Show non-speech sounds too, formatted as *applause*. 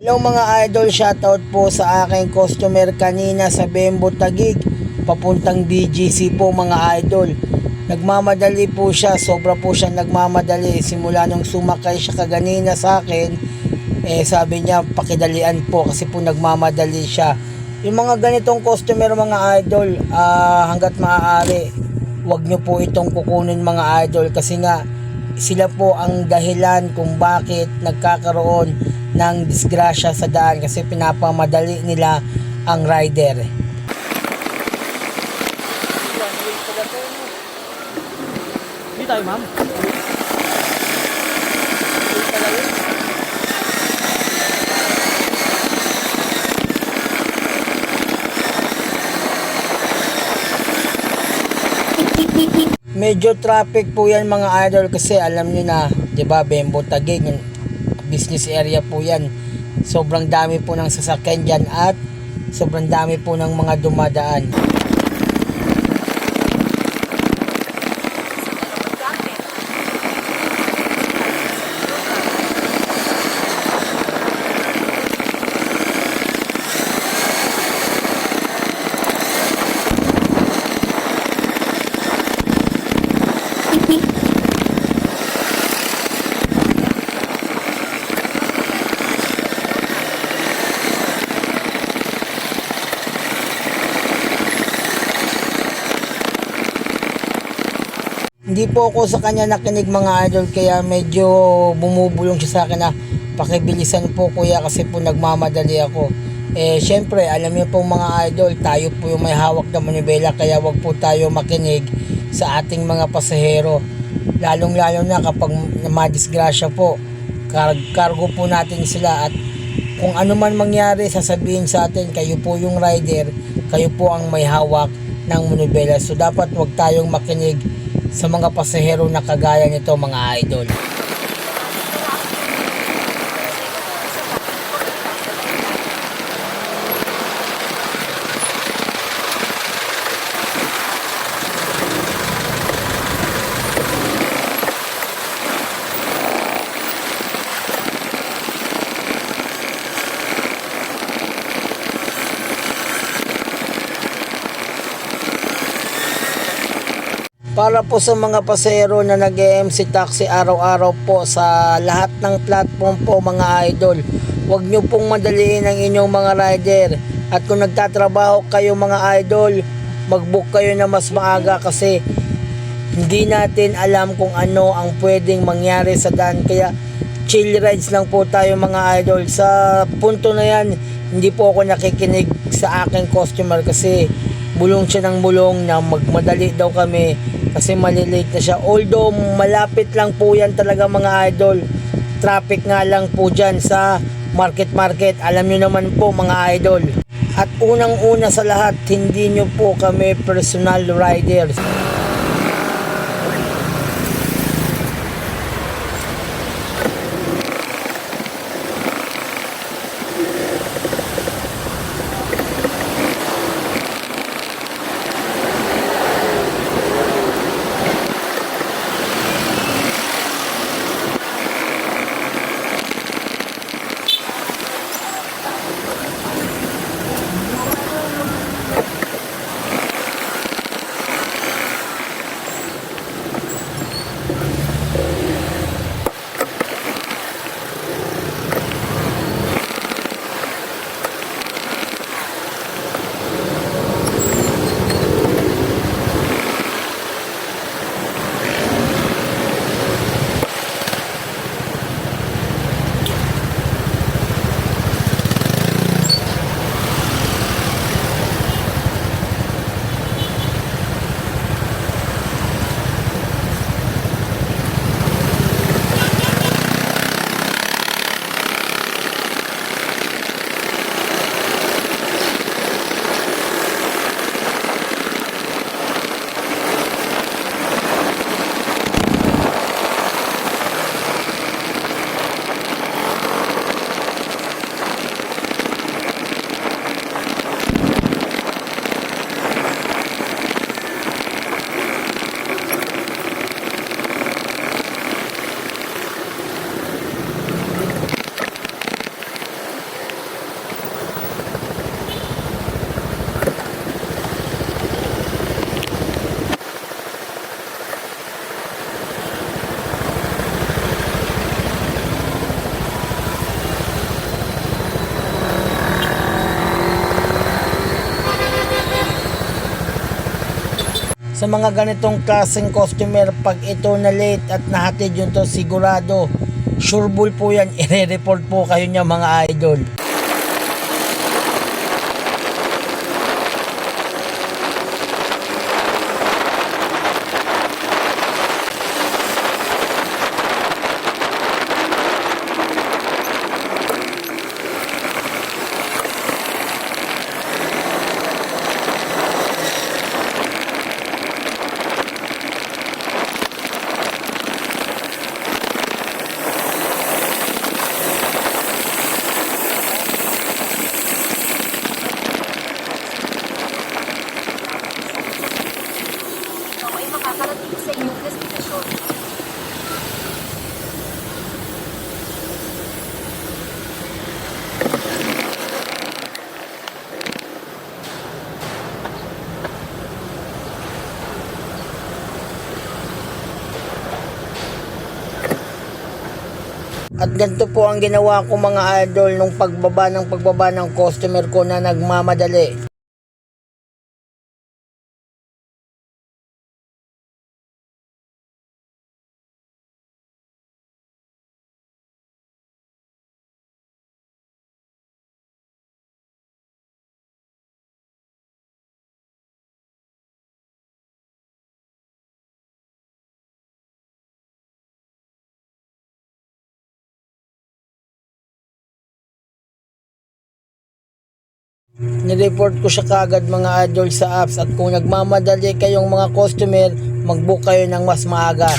Hello mga idol, shoutout po sa aking customer kanina sa Bembo Tagig papuntang BGC po mga idol. Nagmamadali po siya, sobra po siya nagmamadali simula nung sumakay siya kaganina sa akin. Eh sabi niya pakidalian po kasi po nagmamadali siya. Yung mga ganitong customer mga idol, ah, hanggat maaari, wag nyo po itong kukunin mga idol kasi nga sila po ang dahilan kung bakit nagkakaroon ng disgrasya sa daan kasi pinapamadali nila ang rider. Hindi tayo, ma'am. Medyo traffic po yan mga idol kasi alam niyo na, 'di ba, Bembo Taguig, business area po yan. Sobrang dami po ng sasakyan dyan at sobrang dami po ng mga dumadaan. Hindi po ako sa kanya nakinig mga idol kaya medyo bumubulong siya sa akin na pakibilisan po kuya kasi po nagmamadali ako. Eh syempre alam niyo po mga idol tayo po yung may hawak na manibela kaya wag po tayo makinig sa ating mga pasahero. Lalong lalo na kapag madisgrasya po kar- cargo po natin sila at kung ano man mangyari sasabihin sa atin kayo po yung rider kayo po ang may hawak ng manibela so dapat wag tayong makinig sa mga pasahero na kagaya nito mga idol. Para po sa mga pasahero na nag-MC taxi araw-araw po sa lahat ng platform po mga idol, huwag nyo pong madaliin ang inyong mga rider. At kung nagtatrabaho kayo mga idol, mag-book kayo na mas maaga kasi hindi natin alam kung ano ang pwedeng mangyari sa daan. Kaya chill rides lang po tayo mga idol. Sa punto na yan, hindi po ako nakikinig sa aking customer kasi bulong siya ng bulong na magmadali daw kami kasi malilate na siya. Although malapit lang po yan talaga mga idol. Traffic nga lang po dyan sa market market. Alam nyo naman po mga idol. At unang-una sa lahat, hindi nyo po kami personal riders. Sa mga ganitong klaseng customer, pag ito na late at nahatid yun to sigurado, sure bull po yan, *laughs* ire-report po kayo niya mga idol. At ganito po ang ginawa ko mga idol nung pagbaba ng pagbaba ng customer ko na nagmamadali. Nireport ko siya kagad mga idol sa apps at kung nagmamadali kayong mga customer, mag-book kayo ng mas maaga.